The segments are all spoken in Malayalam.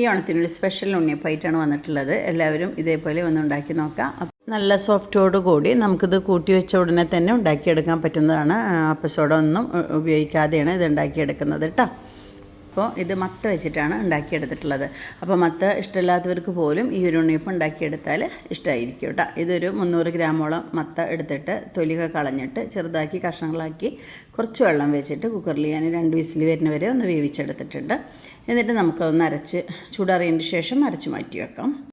ഈ ഓണത്തിനൊരു സ്പെഷ്യൽ ഉണ്ണിയപ്പായിട്ടാണ് വന്നിട്ടുള്ളത്. എല്ലാവരും ഇതേപോലെ ഒന്ന് ഉണ്ടാക്കി നോക്കാം. നല്ല സോഫ്റ്റോട് കൂടി നമുക്കിത് കൂട്ടി വെച്ച ഉടനെ തന്നെ ഉണ്ടാക്കിയെടുക്കാൻ പറ്റുന്നതാണ്. ഉ- ഉപയോഗിക്കാതെയാണ് ഇത് ഉണ്ടാക്കിയെടുക്കുന്നത് കേട്ടോ അപ്പോൾ ഇത് മത്ത വെച്ചിട്ടാണ് ഉണ്ടാക്കിയെടുത്തിട്ടുള്ളത്. അപ്പോൾ മത്ത ഇഷ്ടമില്ലാത്തവർക്ക് പോലും ഈ ഒരു ഉണ്ണിയപ്പം ഉണ്ടാക്കിയെടുത്താൽ ഇഷ്ടമായിരിക്കും കേട്ടോ. ഇതൊരു മുന്നൂറ് ഗ്രാമോളം മത്ത എടുത്തിട്ട് തൊലിക കളഞ്ഞിട്ട് ചെറുതാക്കി കഷ്ണങ്ങളാക്കി കുറച്ച് വെള്ളം വെച്ചിട്ട് കുക്കറിൽ ഞാൻ രണ്ട് വിസിൽ വരുന്നവരെ ഒന്ന് വേവിച്ചെടുത്തിട്ടുണ്ട്. എന്നിട്ട് നമുക്കതൊന്ന് അരച്ച് ചൂടാറിയതിന് ശേഷം അരച്ച് മാറ്റി വെക്കാം.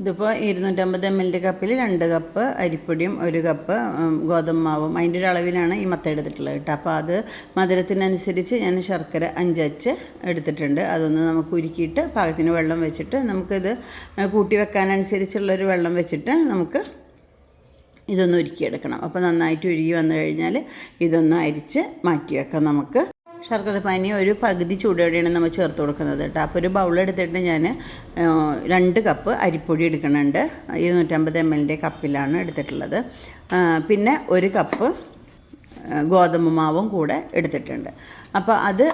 ഇതിപ്പോൾ ഇരുന്നൂറ്റമ്പത് എം എല്ലിന്റെ കപ്പിൽ രണ്ട് കപ്പ് അരിപ്പൊടിയും ഒരു കപ്പ് ഗോതമ്പ് മാവും. അതിന്റെ ഒരു അളവിലാണ് ഈ മത്ത എടുത്തിട്ടുള്ളത് കേട്ടോ. അപ്പോൾ അത് മധുരത്തിനനുസരിച്ച് ഞാൻ ശർക്കര അഞ്ചച്ച് എടുത്തിട്ടുണ്ട്. അതൊന്ന് നമുക്ക് ഉരുക്കിയിട്ട് പാകത്തിന് വെള്ളം വെച്ചിട്ട് നമുക്കിത് കൂട്ടി വെക്കാനനുസരിച്ചുള്ളൊരു വെള്ളം വെച്ചിട്ട് നമുക്ക് ഇതൊന്ന് ഉരുക്കിയെടുക്കണം. അപ്പോൾ നന്നായിട്ട് ഉരുകി വന്നു കഴിഞ്ഞാൽ ഇതൊന്ന് അരിച്ച് മാറ്റി വെക്കാം നമുക്ക്. ശർക്കര പാനി ഒരു പകുതി ചൂടോടെയാണ് നമ്മൾ ചേർത്ത് കൊടുക്കുന്നത് കേട്ടോ. അപ്പോൾ ഒരു ബൗൾ എടുത്തിട്ട് ഞാൻ രണ്ട് കപ്പ് അരിപ്പൊടി എടുക്കുന്നുണ്ട്. ഇരുന്നൂറ്റമ്പത് എം എല്ലിന്റെ കപ്പിലാണ് എടുത്തിട്ടുള്ളത്. പിന്നെ ഒരു കപ്പ് ഗോതമ്പ് മാവും കൂടെ എടുത്തിട്ടുണ്ട്. അപ്പോൾ അത്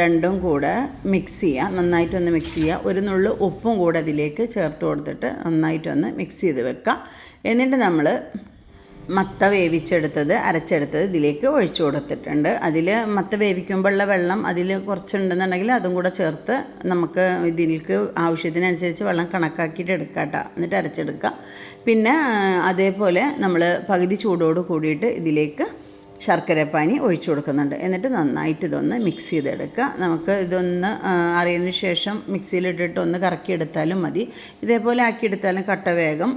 രണ്ടും കൂടെ മിക്സ് ചെയ്യുക. നന്നായിട്ടൊന്ന് മിക്സ് ചെയ്യുക. ഒരു നുള്ളു ഉപ്പും കൂടെ അതിലേക്ക് ചേർത്ത് കൊടുത്തിട്ട് നന്നായിട്ടൊന്ന് മിക്സ് ചെയ്ത് വെക്കുക. എന്നിട്ട് നമ്മൾ മത്ത വേവിച്ചെടുത്തത് അരച്ചെടുത്തത് ഇതിലേക്ക് ഒഴിച്ചു കൊടുത്തിട്ടുണ്ട്. അതിൽ മത്ത വേവിക്കുമ്പോഴുള്ള വെള്ളം അതിൽ കുറച്ചുണ്ടെന്നുണ്ടെങ്കിൽ അതും കൂടെ ചേർത്ത് നമുക്ക് ഇതിലേക്ക് ആവശ്യത്തിനനുസരിച്ച് വെള്ളം കണക്കാക്കിയിട്ട് എടുക്കാം കേട്ടോ. എന്നിട്ട് അരച്ചെടുക്കുക പിന്നെ അതേപോലെ നമ്മൾ പകുതി ചൂടോട് കൂടിയിട്ട് ഇതിലേക്ക് ശർക്കരപ്പാനി ഒഴിച്ചു കൊടുക്കുന്നുണ്ട്. എന്നിട്ട് നന്നായിട്ട് ഇതൊന്ന് മിക്സ് ചെയ്തെടുക്കുക. നമുക്ക് ഇതൊന്ന് അറിയതിന് ശേഷം മിക്സിയിലിട്ടിട്ട് ഒന്ന് കറക്കിയെടുത്താലും മതി. ഇതേപോലെ ആക്കിയെടുത്താലും കട്ട വേഗം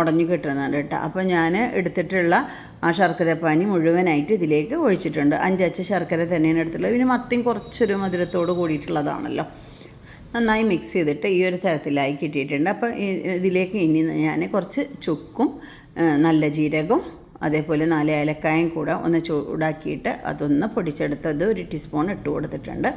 ഉടഞ്ഞു കിട്ടുന്നുണ്ട് കേട്ടോ. അപ്പോൾ ഞാൻ എടുത്തിട്ടുള്ള ആ ശർക്കരപ്പാനി മുഴുവനായിട്ട് ഇതിലേക്ക് ഒഴിച്ചിട്ടുണ്ട്. അഞ്ചച്ച ശർക്കര തന്നെയാണ് എടുത്തിട്ടുള്ളത്. പിന്നെ മത്തിയും കുറച്ചൊരു മധുരത്തോട് കൂടിയിട്ടുള്ളതാണല്ലോ. നന്നായി മിക്സ് ചെയ്തിട്ട് ഈ ഒരു തരത്തിലായി കിട്ടിയിട്ടുണ്ട്. അപ്പോൾ ഇതിലേക്ക് ഇനി ഞാൻ കുറച്ച് ചുക്കും നല്ല ജീരകവും അതേപോലെ നാല് ഏലക്കായും കൂടെ ഒന്ന് ചൂടാക്കിയിട്ട് അതൊന്ന് പൊടിച്ചെടുത്തത് ഒരു ടീസ്പൂൺ ഇട്ട് കൊടുത്തിട്ടുണ്ട്.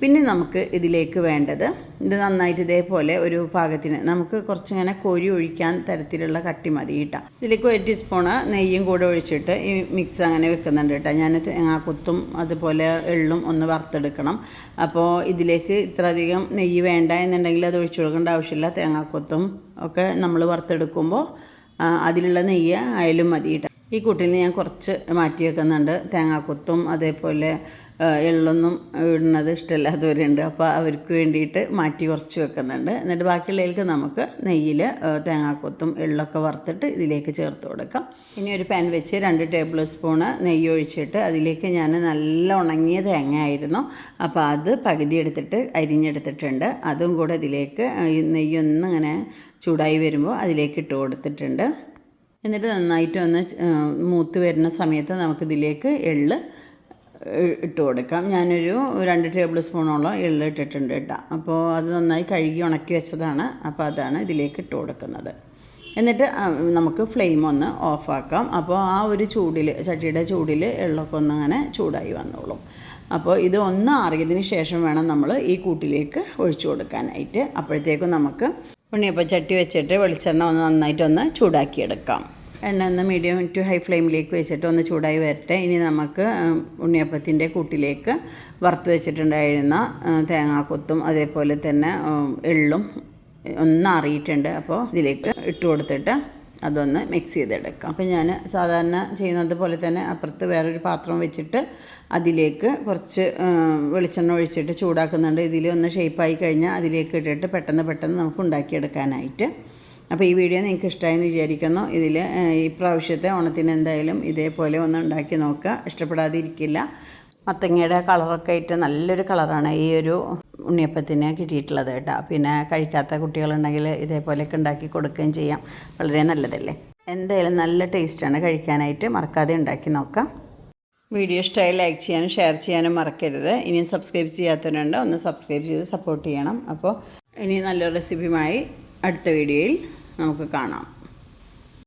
പിന്നെ നമുക്ക് ഇതിലേക്ക് വേണ്ടത് ഇത് നന്നായിട്ട് ഇതേപോലെ ഒരു പാകത്തിന് നമുക്ക് കുറച്ചിങ്ങനെ കോരി ഒഴിക്കാൻ തരത്തിലുള്ള കട്ടി മതി കേട്ടോ. ഇതിലേക്ക് ഒരു ടീസ്പൂൺ നെയ്യും കൂടെ ഒഴിച്ചിട്ട് ഈ മിക്സ് അങ്ങനെ വെക്കുന്നുണ്ട് കേട്ടോ. ഞാൻ തേങ്ങാക്കൊത്തും അതുപോലെ എള്ളും ഒന്ന് വറുത്തെടുക്കണം. അപ്പോൾ ഇതിലേക്ക് ഇത്രയധികം നെയ്യ് വേണ്ട എന്നുണ്ടെങ്കിൽ അത് ഒഴിച്ചു കൊടുക്കേണ്ട ആവശ്യമില്ല. തേങ്ങാക്കൊത്തും ഒക്കെ നമ്മൾ വറുത്തെടുക്കുമ്പോൾ അതിലുള്ള നെയ്യ് ആയാലും മതി കേട്ടോ. ഈ കൂട്ടിൽ നിന്ന് ഞാൻ കുറച്ച് മാറ്റി വെക്കുന്നുണ്ട് തേങ്ങാക്കൊത്തും അതേപോലെ എള്ളൊന്നും ഇടുന്നത് ഇഷ്ടമില്ലാത്തവരുണ്ട്. അപ്പോൾ അവർക്ക് വേണ്ടിയിട്ട് മാറ്റി കുറച്ച് വെക്കുന്നുണ്ട്. എന്നിട്ട് ബാക്കിയുള്ളതിലേക്ക് നമുക്ക് നെയ്യിൽ തേങ്ങാക്കൊത്തും എള്ളൊക്കെ വറുത്തിട്ട് ഇതിലേക്ക് ചേർത്ത് കൊടുക്കാം. ഇനി ഒരു പാൻ വെച്ച് രണ്ട് ടേബിൾ സ്പൂണ് നെയ്യ് ഒഴിച്ചിട്ട് അതിലേക്ക് ഞാൻ നല്ല ഉണങ്ങിയ തേങ്ങ ആയിരുന്നു. അപ്പോൾ അത് പകുതി എടുത്തിട്ട് അരിഞ്ഞെടുത്തിട്ടുണ്ട്. അതും കൂടെ ഇതിലേക്ക് ഈ നെയ്യൊന്ന് ഇങ്ങനെ ചൂടായി വരുമ്പോൾ അതിലേക്ക് ഇട്ട് കൊടുത്തിട്ടുണ്ട്. എന്നിട്ട് നന്നായിട്ട് ഒന്ന് മൂത്ത് വരുന്ന സമയത്ത് നമുക്കിതിലേക്ക് എള്ള് ഇട്ട് കൊടുക്കാം. ഞാനൊരു രണ്ട് ടേബിൾ സ്പൂണോളം എള്ള് ഇട്ടിട്ടുണ്ട് കേട്ടോ. അപ്പോൾ അത് നന്നായി കഴുകി ഉണക്കി വെച്ചതാണ്. അപ്പോൾ അതാണ് ഇതിലേക്ക് ഇട്ട് കൊടുക്കുന്നത്. എന്നിട്ട് നമുക്ക് ഫ്ലെയിം ഒന്ന് ഓഫാക്കാം. അപ്പോൾ ആ ഒരു ചൂടിൽ ചട്ടിയുടെ ചൂടിൽ എള്ളൊക്കെ ഒന്ന് അങ്ങനെ ചൂടായി വന്നോളും. അപ്പോൾ ഇത് ഒന്ന് ആറിയതിന് ശേഷം വേണം നമ്മൾ ഈ കൂട്ടിലേക്ക് ഒഴിച്ചു കൊടുക്കാനായിട്ട്. അപ്പോഴത്തേക്കും നമുക്ക് ഉണ്ണിയപ്പം ചട്ടി വെച്ചിട്ട് വെളിച്ചെണ്ണ ഒന്ന് നന്നായിട്ടൊന്ന് ചൂടാക്കിയെടുക്കാം. എണ്ണ ഒന്ന് മീഡിയം ടു ഹൈ ഫ്ലെയിമിലേക്ക് വെച്ചിട്ട് ഒന്ന് ചൂടായി വരട്ടെ. ഇനി നമുക്ക് ഉണ്ണിയപ്പത്തിന്റെ കൂട്ടിലേക്ക് വറുത്ത് വെച്ചിട്ടുണ്ടായിരുന്ന തേങ്ങാക്കൊത്തും അതേപോലെ തന്നെ എള്ളും ഒന്ന് അറിയിട്ടുണ്ട് അപ്പോൾ ഇതിലേക്ക് ഇട്ട് കൊടുത്തിട്ട് അതൊന്ന് മിക്സ് ചെയ്തെടുക്കാം. അപ്പോൾ ഞാൻ സാധാരണ ചെയ്യുന്നത് പോലെ തന്നെ അപ്പുറത്ത് വേറൊരു പാത്രം വെച്ചിട്ട് അതിലേക്ക് കുറച്ച് വെളിച്ചെണ്ണ ഒഴിച്ചിട്ട് ചൂടാക്കുന്നുണ്ട്. ഇതിൽ ഒന്ന് ഷേപ്പായി കഴിഞ്ഞാൽ അതിലേക്ക് ഇട്ടിട്ട് പെട്ടെന്ന് പെട്ടെന്ന് നമുക്ക് ഉണ്ടാക്കിയെടുക്കാനായിട്ട്. അപ്പോൾ ഈ വീഡിയോ നിങ്ങൾക്ക് ഇഷ്ടമായെന്ന് വിചാരിക്കുന്നു. ഇതിൽ ഈ പ്രാവശ്യത്തെ ഓണത്തിന് എന്തായാലും ഇതേപോലെ ഒന്ന് ഉണ്ടാക്കി നോക്കുക. ഇഷ്ടപ്പെടാതിരിക്കില്ല. മത്തങ്ങയുടെ കളറൊക്കെ ആയിട്ട് നല്ലൊരു കളറാണ് ഈ ഒരു ഉണ്ണിയപ്പത്തിന് കിട്ടിയിട്ടുള്ളത് കേട്ടോ. പിന്നെ കഴിക്കാത്ത കുട്ടികളുണ്ടെങ്കിൽ ഇതേപോലെയൊക്കെ ഉണ്ടാക്കി കൊടുക്കുകയും ചെയ്യാം. വളരെ നല്ലതല്ലേ? എന്തായാലും നല്ല ടേസ്റ്റാണ് കഴിക്കാനായിട്ട്. മറക്കാതെ ഉണ്ടാക്കി നോക്കാം. വീഡിയോ ഇഷ്ടമായി ലൈക്ക് ചെയ്യാനും ഷെയർ ചെയ്യാനും മറക്കരുത്. ഇനിയും സബ്സ്ക്രൈബ് ചെയ്യാത്തവരുണ്ട് ഒന്ന് സബ്സ്ക്രൈബ് ചെയ്ത് സപ്പോർട്ട് ചെയ്യണം. അപ്പോൾ ഇനി നല്ല റെസിപ്പിയുമായി അടുത്ത വീഡിയോയിൽ നമുക്ക് കാണാം.